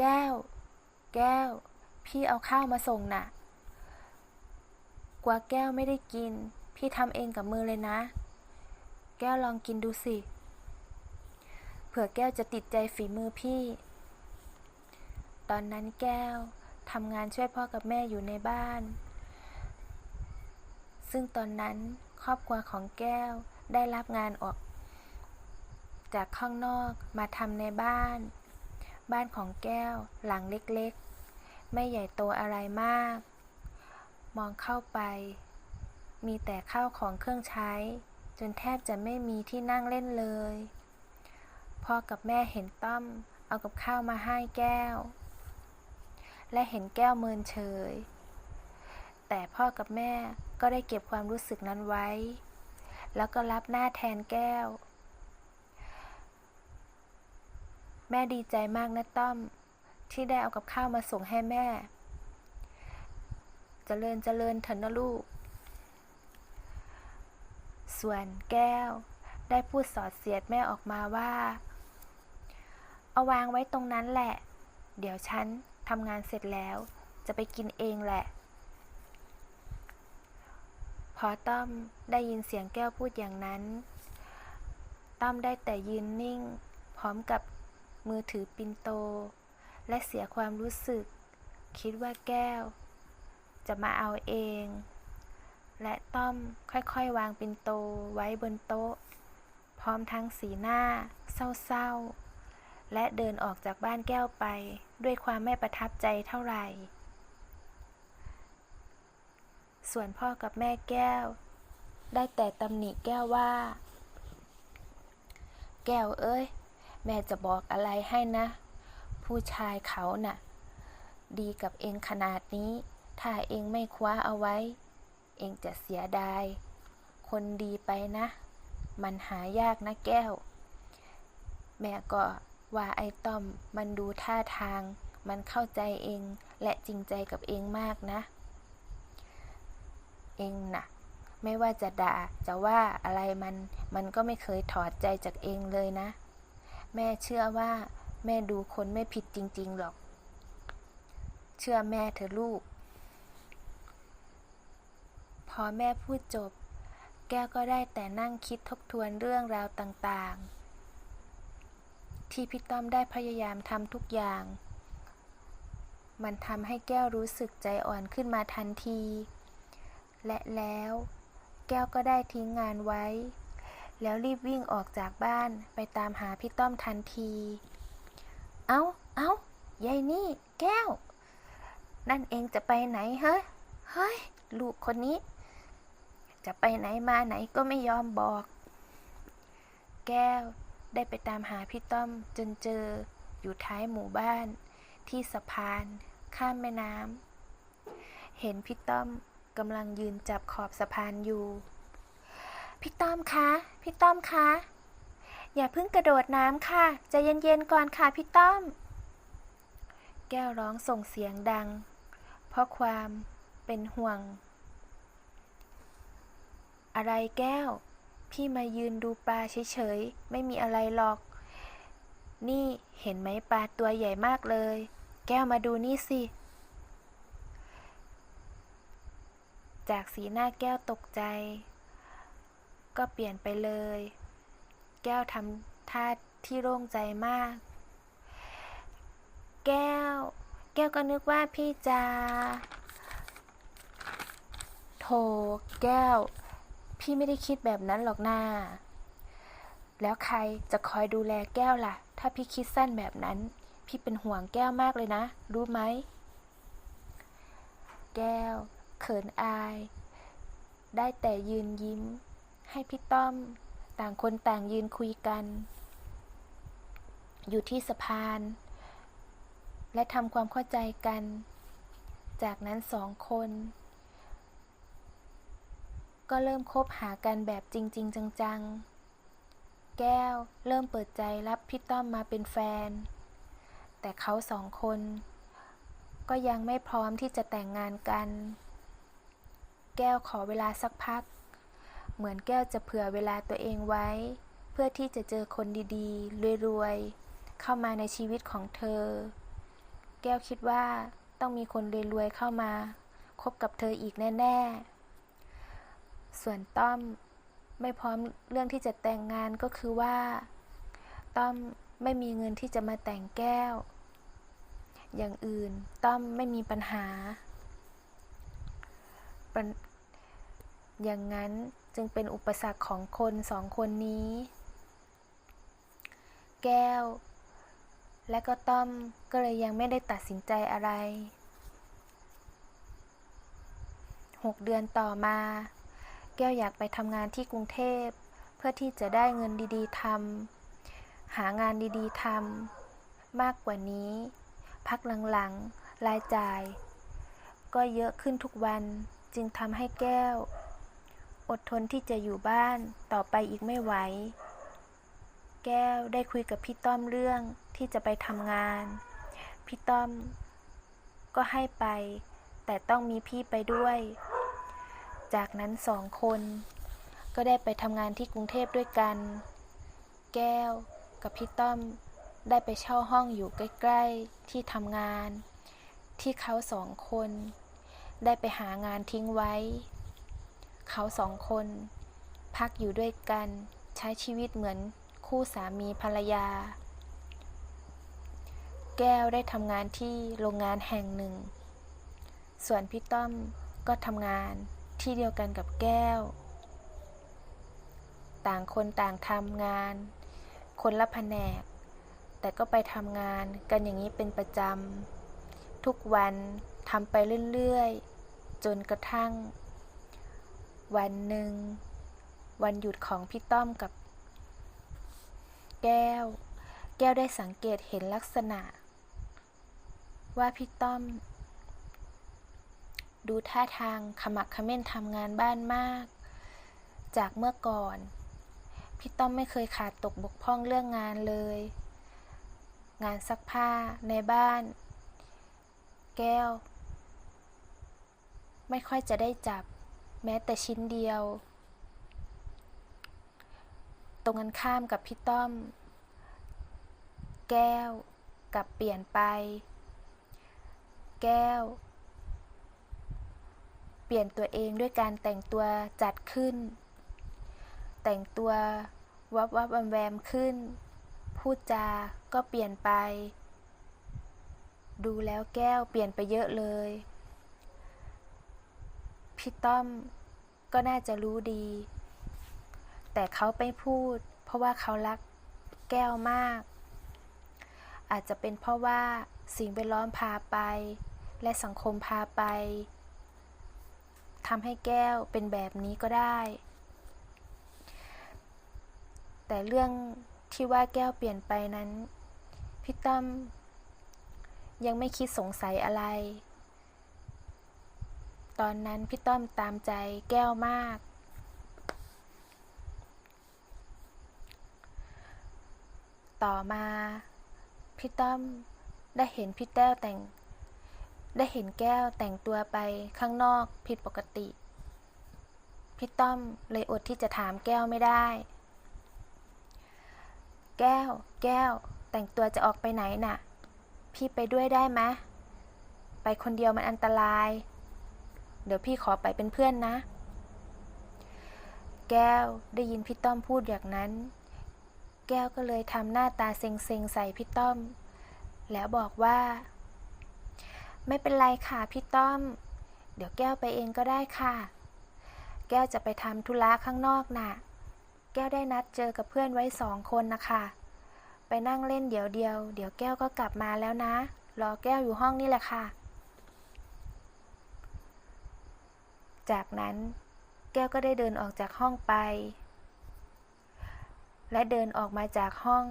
แก้ว แก้ว พี่เอาข้าวมาส่งน่ะ กว่าแก้วไม่ได้กิน พี่ทำเองกับมือเลยนะ แก้วลองกินดูสิ เผื่อแก้วจะติดใจฝีมือพี่ ตอนนั้นแก้วทำงานช่วยพ่อกับแม่อยู่ในบ้าน ซึ่งตอนนั้นครอบครัวของแก้วได้รับงานออก จากข้างนอกมาทำในบ้าน บ้านของแก้วหลังเล็กๆ ไม่ใหญ่โตอะไรมาก มองเข้าไป มีแต่ข้าวของเครื่องใช้ จนแทบจะไม่มีที่นั่งเล่นเลยพ่อกับแม่เห็นต้อมเอากับข้าวมาให้แก้ว และเห็นแก้วเมินเฉย แต่พ่อกับแม่ก็ได้เก็บความรู้สึกนั้นไว้ แล้วก็รับหน้าแทนแก้ว แม่ดีใจมากนะต้อม ที่ได้เอากับข้าวมาส่งให้แม่เจริญเจริญเถอะนะลูก ส่วนแก้ว ได้พูดสอดเสียดแม่ออกมาว่า เอาวางไว้ตรงนั้นแหละ เดี๋ยวฉันทำงานเสร็จแล้ว จะไปกินเองแหละ พอต้อมได้ยินเสียงแก้วพูดอย่างนั้น ต้อมได้แต่ยืนนิ่ง พร้อมกับ มือถือปินโต และเสียความรู้สึก คิดว่าแก้ว จะมาเอาเอง และต้อมค่อยๆ วางปินโตไว้บนโต๊ะ พร้อมทั้งสีหน้า เศร้าๆ และเดินออกจากบ้านแก้วไป ด้วยความไม่ประทับใจเท่าไหร่ ส่วนพ่อกับแม่แก้ว ได้แต่ตำหนิแก้วว่า แก้วเอ้ย แม่จะบอกอะไรให้นะ ผู้ชายเขาน่ะ ดีกับเองขนาดนี้ ถ้าเองไม่คว้าเอาไว้ เองจะเสียดาย คนดีไปนะ มันหายากนะแก้ว แม่ก็ว่าไอ้ต้อมมันดูท่าทาง มันเข้าใจเองและจริงใจกับเองมากนะ เองน่ะไม่ว่าจะด่าจะว่าอะไรมัน มันก็ไม่เคยถอดใจจากเองเลยนะ แม่เชื่อว่า แม่ดูคนไม่ผิดจริง ๆ หรอก เชื่อแม่เถอะลูก พอแม่พูดจบ แก้วก็ได้แต่นั่งคิดทบทวนเรื่องราวต่างๆ ที่พี่ต้อมได้พยายามทำทุกอย่าง มันทำให้แก้วรู้สึกใจอ่อนขึ้นมาทันที และแล้ว แก้วก็ได้ทิ้งงานไว้ แล้วรีบวิ่งออกจากบ้านไปตามหาพี่ต้อมทันที เอา้า เอา้ายายนี่ แก้ว นั่นเองจะไปไหนเฮ้เฮ้ย ลูกคนนี้ จะไปไหนมาไหนก็ไม่ยอมบอก แก้วได้ไปตามหาพี่ต้อมจนเจออยู่ท้ายหมู่บ้าน ที่สะพาน ข้ามแม่น้ำเห็นพี่ต้อมกำลังยืนจับขอบสะพานอยู่ พี่ต้อมคะ พี่ต้อมคะ อย่าเพิ่งกระโดดน้ำค่ะ จะเย็นๆก่อนค่ะพี่ต้อม แก้วร้องส่งเสียงดัง เพราะความเป็นห่วง อะไรแก้ว พี่มายืนดูปลาเฉยๆ ไม่มีอะไรหรอก นี่เห็นไหมปลาตัวใหญ่มากเลย แก้วมาดูนี่สิจากสีหน้าแก้วตกใจ ก็เปลี่ยนไปเลย แก้วทำท่าที่โล่งใจมาก แก้ว แก้วก็นึกว่าพี่จะโถแก้ว พี่ไม่ได้คิดแบบนั้นหรอกนาแล้วใครจะคอยดูแลแก้วล่ะ ถ้าพี่คิดสั้นแบบนั้น พี่เป็นห่วงแก้วมากเลยนะ รู้ไหม แก้ว เขินอาย ได้แต่ยืนยิ้ม ให้พี่ต้อมต่างคนต่างยืนคุยกัน อยู่ที่สะพาน และทำความเข้าใจกัน จากนั้นสองคน ก็เริ่มคบหากันแบบจริงๆจังๆ แก้วเริ่มเปิดใจรับพี่ต้อมมาเป็นแฟน แต่เขาสองคน ก็ยังไม่พร้อมที่จะแต่งงานกัน แก้วขอเวลาสักพัก เหมือนแก้วจะเผื่อเวลาตัวเองไว้ เพื่อที่จะเจอคนดีๆ รวยๆ เข้ามาในชีวิตของเธอ แก้วคิดว่าต้องมีคนรวยๆ เข้ามา คบกับเธออีกแน่ ๆ ส่วนต้อมไม่พร้อมเรื่องที่จะแต่งงานก็คือว่า ต้อมไม่มีเงินที่จะมาแต่งแก้ว อย่างอื่นต้อมไม่มีปัญหาปัญอย่างนั้น จึงเป็นอุปสรรคของคนสองคนนี้ แก้ว และก็ต้อมก็เลยยังไม่ได้ตัดสินใจอะไรหกเดือนต่อมา แก้วอยากไปทำงานที่กรุงเทพ เพื่อที่จะได้เงินดีๆทำหางานดีๆทำมากกว่านี้ พักหลังๆรายจ่าย ก็เยอะขึ้นทุกวันจึงทำให้แก้ว อดทนที่จะอยู่บ้านต่อไปอีกไม่ไหว แก้วได้คุยกับพี่ต้อมเรื่องที่จะไปทำงาน พี่ต้อมก็ให้ไป แต่ต้องมีพี่ไปด้วย จากนั้นสองคน ก็ได้ไปทำงานที่กรุงเทพด้วยกัน แก้วกับพี่ต้อมได้ไปเช่าห้องอยู่ใกล้ ๆ ที่ทำงาน ที่เขาสองคน ได้ไปหางานทิ้งไว้ เขาสองคน พักอยู่ด้วยกัน ใช้ชีวิตเหมือนคู่สามีภรรยา แก้วได้ทำงานที่โรงงานแห่งหนึ่ง ส่วนพี่ต้อมก็ทำงานที่เดียวกันกับแก้ว ต่างคนต่างทำงาน คนละแผนก แต่ก็ไปทำงานกันอย่างนี้เป็นประจำทุกวันทำไปเรื่อย ๆ จนกระทั่ง วันหนึ่ง วันหยุดของพี่ต้อมกับ แก้ว แก้วได้สังเกตเห็นลักษณะ ว่าพี่ต้อม ดูท่าทางขมักขม้นทำงานบ้านมาก จากเมื่อก่อน พี่ต้อมไม่เคยขาดตกบกพร่องเรื่องงานเลย งานซักผ้าในบ้าน แก้ว ไม่ค่อยจะได้จับ แม้แต่ชิ้นเดียว ตรงกันข้ามกับพี่ต้อม แก้วกับเปลี่ยนไป แก้ว เปลี่ยนตัวเองด้วยการแต่งตัวจัดขึ้น แต่งตัววับวับแวมแวมขึ้น พูดจาก็เปลี่ยนไป ดูแล้วแก้วเปลี่ยนไปเยอะเลย พี่ต้อมก็น่าจะรู้ดี แต่เขาไม่พูด เพราะว่าเขารักแก้วมาก อาจจะเป็นเพราะว่าสิ่งแวดล้อมพาไป และสังคมพาไปทำให้แก้วเป็นแบบนี้ก็ได้ แต่เรื่องที่ว่าแก้วเปลี่ยนไปนั้น พี่ต้อมยังไม่คิดสงสัยอะไร ตอนนั้นพี่ต้อมตามใจแก้วมาก ต่อมาพี่ต้อมได้เห็นพี่แต้วแต่ง ได้เห็นแก้วแต่งตัวไปข้างนอกผิดปกติ พี่ต้อมเลยอดที่จะถามแก้วไม่ได้ แก้ว แก้ว แต่งตัวจะออกไปไหนน่ะ พี่ไปด้วยได้ไหมไปคนเดียวมันอันตราย ดี๋ยวพี่ขอไปเป็นเพื่อนนะ แก้วได้ยินพี่ต้อมพูดอย่างนั้น แก้วก็เลยทำหน้าตาเซ็งๆใส่พี่ต้อม แล้วบอกว่า ไม่เป็นไรค่ะพี่ต้อม เดี๋ยวแก้วไปเองก็ได้ค่ะ แก้วจะไปทำธุระข้างนอกน่ะ แก้วได้นัดเจอกับเพื่อนไว้สองคนนะคะไปนั่งเล่นเดี๋ยวเดียว เดี๋ยวแก้วก็กลับมาแล้วนะ รอแก้วอยู่ห้องนี่แหละค่ะ จากนั้นแก้วก็ได้เดินออกจากห้องไป และเดินออกมาจากห้อง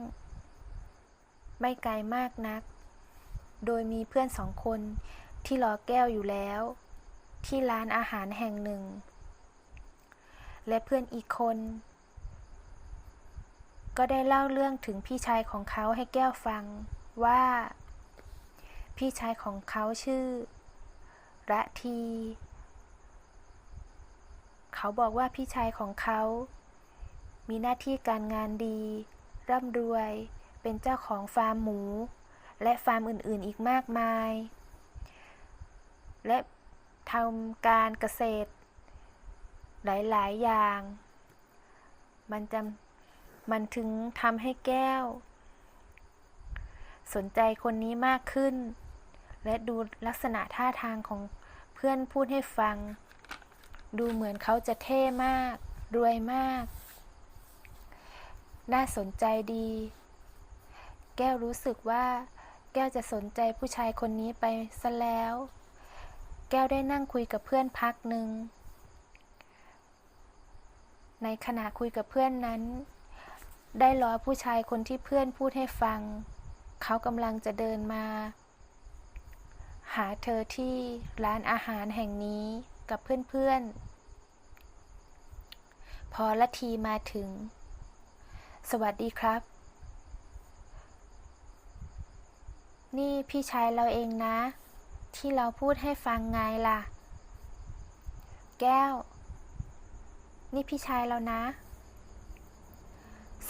ไม่ไกลมากนัก โดยมีเพื่อนสองคนที่รอแก้วอยู่แล้ว ที่ร้านอาหารแห่งหนึ่ง และเพื่อนอีกคน ก็ได้เล่าเรื่องถึงพี่ชายของเขาให้แก้วฟังว่า พี่ชายของเขาชื่อระที เขาบอกว่าพี่ชายของเขา มีหน้าที่การงานดี ร่ำรวย เป็นเจ้าของฟาร์มหมู และฟาร์มอื่นๆ อีกมากมาย และทำการเกษตร หลาย ๆ อย่าง มันจะมันถึงทำให้แก้ว สนใจคนนี้มากขึ้น และดูลักษณะท่าทางของเพื่อนพูดให้ฟัง ดูเหมือนเขาจะเท่มาก รวยมาก น่าสนใจดี แก้วรู้สึกว่า แก้วจะสนใจผู้ชายคนนี้ไปซะแล้ว แก้วได้นั่งคุยกับเพื่อนพักหนึ่ง ในขณะคุยกับเพื่อนนั้น ได้ล้อผู้ชายคนที่เพื่อนพูดให้ฟัง เขากำลังจะเดินมา หาเธอที่ร้านอาหารแห่งนี้ กับเพื่อนๆ พอละทีมาถึง สวัสดีครับ นี่พี่ชายเราเองนะ ที่เราพูดให้ฟังไงล่ะ แก้ว นี่พี่ชายเรานะ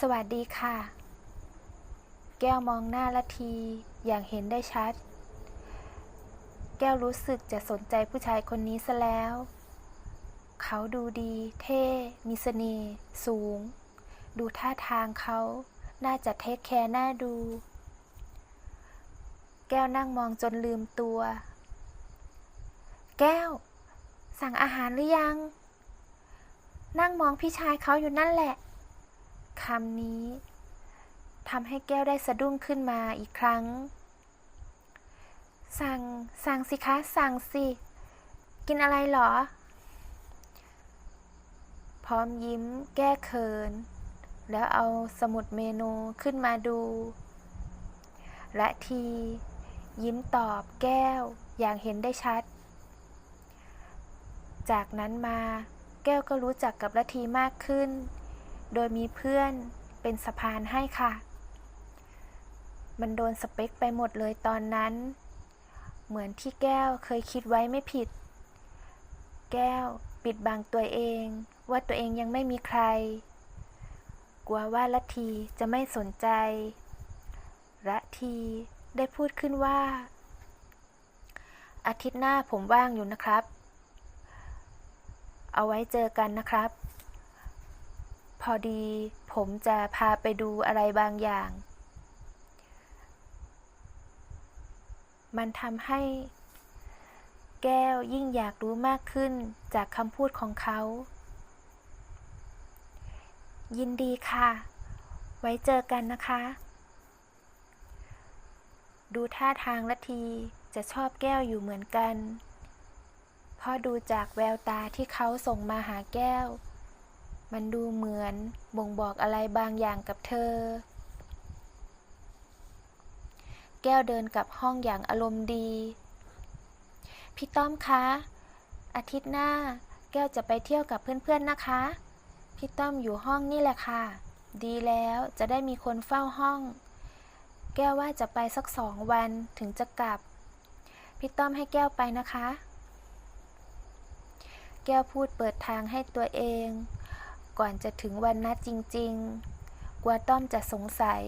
สวัสดีค่ะ แก้วมองหน้าละทีอย่างเห็นได้ชัด แก้วรู้สึกจะสนใจผู้ชายคนนี้ซะแล้ว เขาดูดี เท่ มีเสน่ห์ สูง ดูท่าทางเขา น่าจะเทคแคร์น่าดู แก้วนั่งมองจนลืมตัว แก้ว สั่งอาหารหรือยัง นั่งมองพี่ชายเขาอยู่นั่นแหละ คำนี้ทำให้แก้วได้สะดุ้งขึ้นมาอีกครั้ง สั่ง สั่งสิคะ สั่งสิ กินอะไรเหรอ พร้อมยิ้มแก้เขิน แล้วเอาสมุดเมนูขึ้นมาดู และที ยิ้มตอบแก้วอย่างเห็นได้ชัด จากนั้นมาแก้วก็รู้จักกับละทีมากขึ้น โดยมีเพื่อนเป็นสะพานให้ค่ะ มันโดนสเปคไปหมดเลยตอนนั้น เหมือนที่แก้วเคยคิดไว้ไม่ผิด แก้วปิดบังตัวเองว่าตัวเองยังไม่มีใคร กลัวว่าละทีจะไม่สนใจละทีได้พูดขึ้นว่า อาทิตย์หน้าผมว่างอยู่นะครับ เอาไว้เจอกันนะครับ พอดีผมจะพาไปดูอะไรบางอย่าง มันทำให้ แก้วยิ่งอยากรู้มากขึ้นจากคำพูดของเขา ยินดีค่ะ ไว้เจอกันนะคะ ดูท่าทางละทีจะชอบแก้วอยู่เหมือนกันเพราะดูจากแววตาที่เขาส่งมาหาแก้ว มันดูเหมือนบ่งบอกอะไรบางอย่างกับเธอ แก้วเดินกลับห้องอย่างอารมณ์ดี พี่ต้อมคะ อาทิตย์หน้า แก้วจะไปเที่ยวกับเพื่อนๆนะคะ พี่ต้อมอยู่ห้องนี่แหละค่ะ ดีแล้วจะได้มีคนเฝ้าห้อง แก้วว่าจะไปสักสองวันถึงจะกลับ พี่ต้อมให้แก้วไปนะคะ แก้วพูดเปิดทางให้ตัวเอง ก่อนจะถึงวันนัดจริง ๆ กลัวต้อมจะสงสัย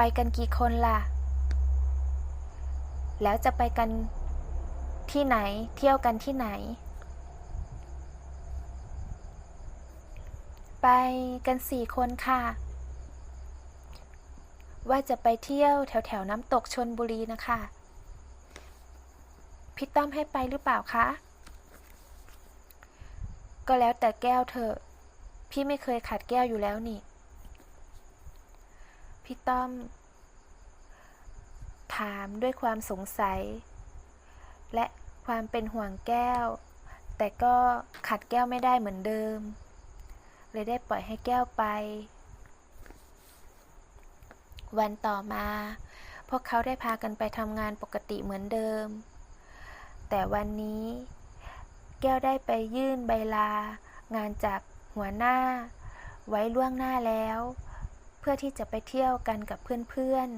ไปกันกี่คนล่ะ แล้วจะไปกันที่ไหน เที่ยวกันที่ไหน ไปกันสี่คนค่ะ ว่าจะไปเที่ยวแถวแถวน้ำตกชนบุรีนะคะ พี่ต้อมให้ไปหรือเปล่าคะ ก็แล้วแต่แก้วเถอะ พี่ไม่เคยขัดแก้วอยู่แล้วนี่ พี่ต้อม ถามด้วยความสงสัย และความเป็นห่วงแก้ว แต่ก็ขัดแก้วไม่ได้เหมือนเดิม เลยได้ปล่อยให้แก้วไป วันต่อมา พวกเขาได้พากันไปทำงานปกติเหมือนเดิม แต่วันนี้ แก้วได้ไปยื่นใบลา งานจากหัวหน้า ไว้ล่วงหน้าแล้ว พื่อที่จะไปเที่ยวกันกับเพื่อน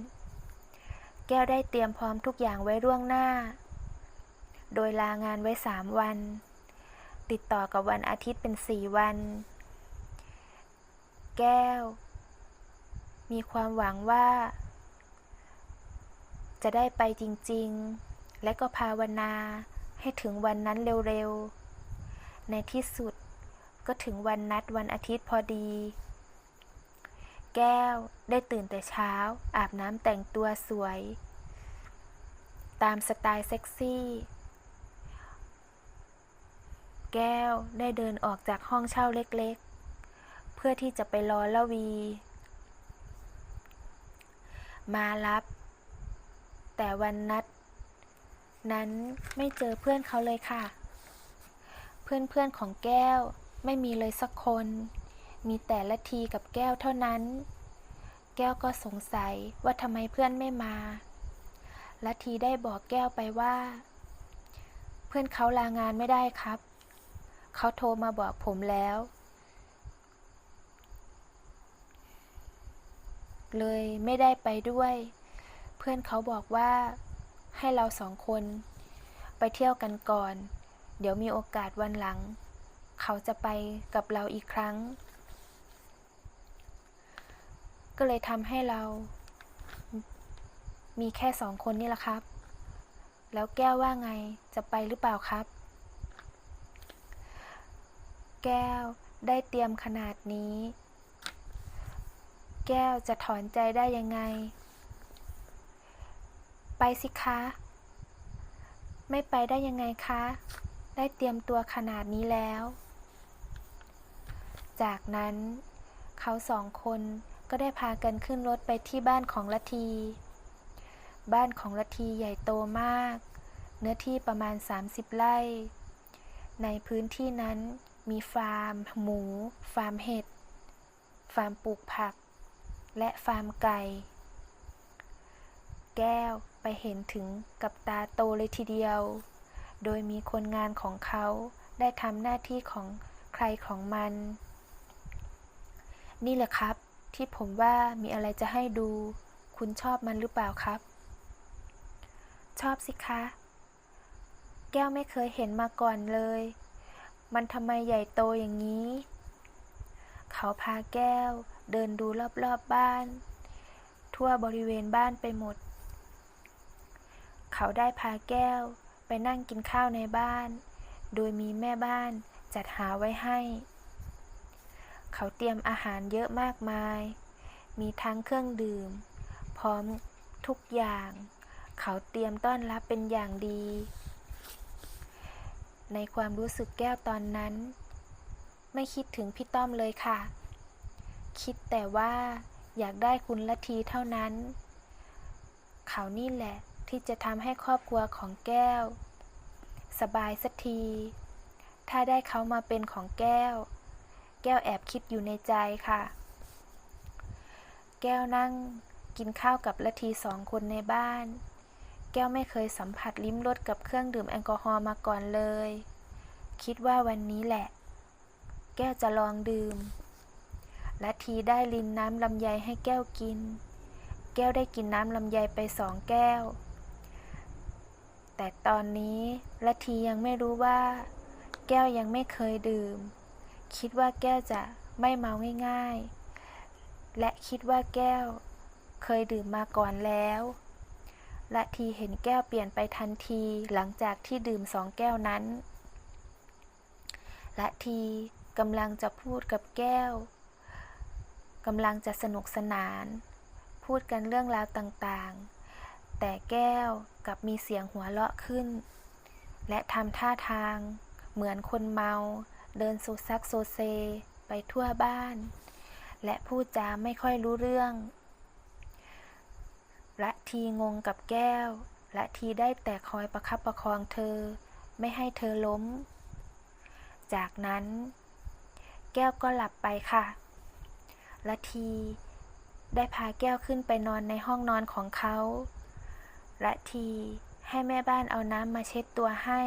ๆ แก้วได้เตรียมพร้อมทุกอย่างไว้ล่วงหน้า โดยลางานไว้สามวัน ติดต่อกับวันอาทิตย์เป็นสี่วัน แก้ว มีความหวังว่า จะได้ไปจริงๆ และก็ภาวนาให้ถึงวันนั้นเร็วๆ ในที่สุดก็ถึงวันนัดวันอาทิตย์พอดี แก้ว ได้ตื่นแต่เช้า อาบน้ำแต่งตัวสวย ตามสไตล์เซ็กซี่ แก้วได้เดินออกจากห้องเช่าเล็กๆ เพื่อที่จะไปรอละวี มารับ แต่วันนัด นั้นไม่เจอเพื่อนเขาเลยค่ะ เพื่อนๆของแก้วไม่มีเลยสักคน มีแต่ละทีกับแก้วเท่านั้น แก้วก็สงสัยว่าทำไมเพื่อนไม่มาละทีได้บอกแก้วไปว่า เพื่อนเขาลางานไม่ได้ครับ เขาโทรมาบอกผมแล้ว เลยไม่ได้ไปด้วย เพื่อนเขาบอกว่าให้เราสองคน ไปเที่ยวกันก่อน เดี๋ยวมีโอกาสวันหลัง เขาจะไปกับเราอีกครั้ง ก็เลยทำให้เรา มีแค่สองคนนี่แหละครับ แล้วแก้วว่าไงจะไปหรือเปล่าครับ แก้วได้เตรียมขนาดนี้ แก้วจะถอนใจได้ยังไง ไปสิคะ ไม่ไปได้ยังไงคะ ได้เตรียมตัวขนาดนี้แล้ว จากนั้นเขาสองคน ก็ได้พากันขึ้นรถไปที่บ้านของละทีบ้านของละทีใหญ่โตมาก เนื้อที่ประมาณ 30 ไร่ ในพื้นที่นั้นมีฟาร์ม หมู ฟาร์มเห็ด ฟาร์มปลูกผัก และฟาร์มไก่ แก้วไปเห็นถึงกับตาโตเลยทีเดียว โดยมีคนงานของเขาได้ทำหน้าที่ของใครของมัน นี่แหละครับ ที่ผมว่ามีอะไรจะให้ดู คุณชอบมันหรือเปล่าครับ ชอบสิคะ แก้วไม่เคยเห็นมาก่อนเลย มันทำไมใหญ่โตอย่างนี้ เขาพาแก้วเดินดูรอบๆบบ้าน ทั่วบริเวณบ้านไปหมด เขาได้พาแก้วไปนั่งกินข้าวในบ้าน โดยมีแม่บ้านจัดหาไว้ให้ เขาเตรียมอาหารเยอะมากมาย มีทั้งเครื่องดื่ม พร้อมทุกอย่าง เขาเตรียมต้อนรับเป็นอย่างดี ในความรู้สึกแก้วตอนนั้น ไม่คิดถึงพี่ต้อมเลยค่ะ คิดแต่ว่าอยากได้คุณละทีเท่านั้น เขานี่แหละที่จะทำให้ครอบครัวของแก้ว สบายสักที ถ้าได้เขามาเป็นของแก้ว แก้วแอบคิดอยู่ในใจค่ะ แก้วนั่งกินข้าวกับละทีสองคนในบ้าน แก้วไม่เคยสัมผัสลิ้มรสกับเครื่องดื่มแอลกอฮอล์มาก่อนเลย คิดว่าวันนี้แหละ แก้วจะลองดื่มละทีได้ลินน้ำลำไยให้แก้วกิน แก้วได้กินน้ำลำไยไปสองแก้ว แต่ตอนนี้ละทียังไม่รู้ว่า แก้วยังไม่เคยดื่ม คิดว่าแก้วจะไม่เมาง่ายๆ และคิดว่าแก้วเคยดื่มมาก่อนแล้วละทีเห็นแก้วเปลี่ยนไปทันทีหลังจากที่ดื่มสองแก้วนั้นละทีกำลังจะพูดกับแก้วกำลังจะสนุกสนาน พูดกันเรื่องราวต่างๆ แต่แก้วกับมีเสียงหัวเราะขึ้น และทำท่าทางเหมือนคนเมา เดินโซซักโซเซไปทั่วบ้าน และพูดจาไม่ค่อยรู้เรื่อง ละทีงงกับแก้ว ละทีได้แต่คอยประคับประคองเธอ ไม่ให้เธอล้ม จากนั้น แก้วก็หลับไปค่ะ ละทีได้พาแก้วขึ้นไปนอนในห้องนอนของเขา ละทีให้แม่บ้านเอาน้ำมาเช็ดตัวให้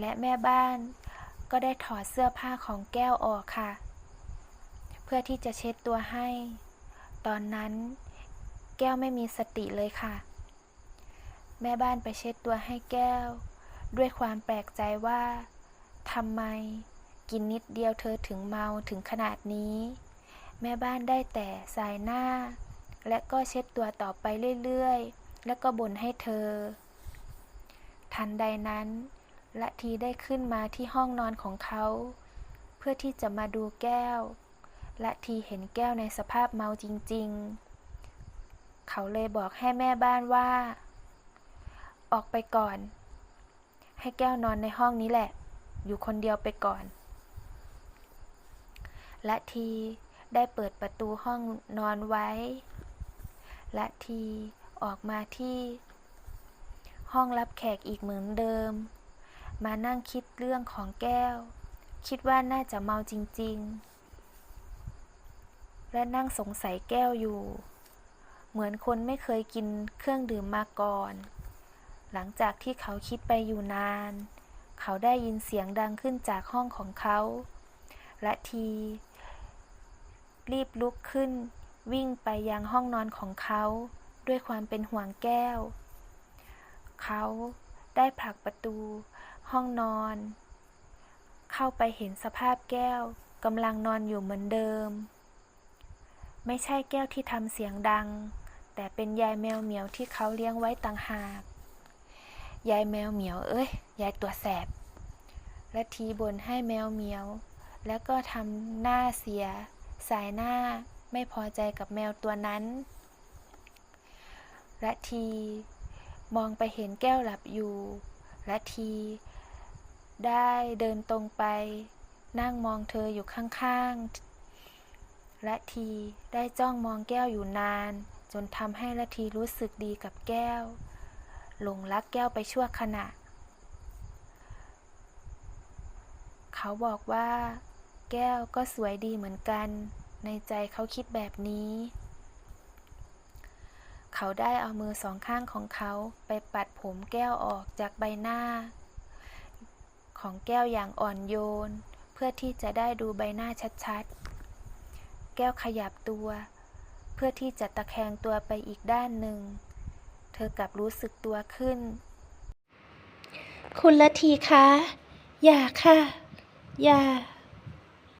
และแม่บ้าน ก็ได้ถอดเสื้อผ้าของแก้วออกค่ะ เพื่อที่จะเช็ดตัวให้ ตอนนั้นแก้วไม่มีสติเลยค่ะ แม่บ้านไปเช็ดตัวให้แก้ว ด้วยความแปลกใจว่าทำไมกินนิดเดียวเธอถึงเมาถึงขนาดนี้ แม่บ้านได้แต่สายหน้า และก็เช็ดตัวต่อไปเรื่อยๆ แล้วก็บ่นให้เธอ ทันใดนั้น ละทีได้ขึ้นมาที่ห้องนอนของเขา เพื่อที่จะมาดูแก้วละทีเห็นแก้วในสภาพเมาจริง ๆ เขาเลยบอกให้แม่บ้านว่า ออกไปก่อน ให้แก้วนอนในห้องนี้แหละ อยู่คนเดียวไปก่อนละทีได้เปิดประตูห้องนอนไว้ละทีออกมาที่ ห้องรับแขกอีกเหมือนเดิม มานั่งคิดเรื่องของแก้ว คิดว่าน่าจะเมาจริง ๆ และนั่งสงสัยแก้วอยู่ เหมือนคนไม่เคยกินเครื่องดื่มมาก่อน หลังจากที่เขาคิดไปอยู่นาน เขาได้ยินเสียงดังขึ้นจากห้องของเขา และที รีบลุกขึ้น วิ่งไปยังห้องนอนของเขาด้วยความเป็นห่วงแก้ว เขาได้ผลักประตู ห้องนอน เข้าไปเห็นสภาพแก้วกำลังนอนอยู่เหมือนเดิม ไม่ใช่แก้วที่ทำเสียงดัง แต่เป็นยายแมวเหมียวที่เขาเลี้ยงไว้ต่างหาก ยายแมวเหมียวเอ้ยยายตัวแสบ และทีบนให้แมวเหมียว แล้วก็ทำหน้าเสีย สายหน้าไม่พอใจกับแมวตัวนั้นและที มองไปเห็นแก้วหลับอยู่และที ได้เดินตรงไป นั่งมองเธออยู่ข้างๆและทีได้จ้องมองแก้วอยู่นาน จนทำให้ละทีรู้สึกดีกับแก้ว หลงรักแก้วไปชั่วขณะ เขาบอกว่า แก้วก็สวยดีเหมือนกัน ในใจเขาคิดแบบนี้ เขาได้เอามือสองข้างของเขาไปปัดผมแก้วออกจากใบหน้า ของแก้วอย่างอ่อนโยน เพื่อที่จะได้ดูใบหน้าชัดๆ แก้วขยับตัว เพื่อที่จะตะแคงตัวไปอีกด้านหนึ่ง เธอกลับรู้สึกตัวขึ้น คุณละทีคะ อย่าค่ะ อย่า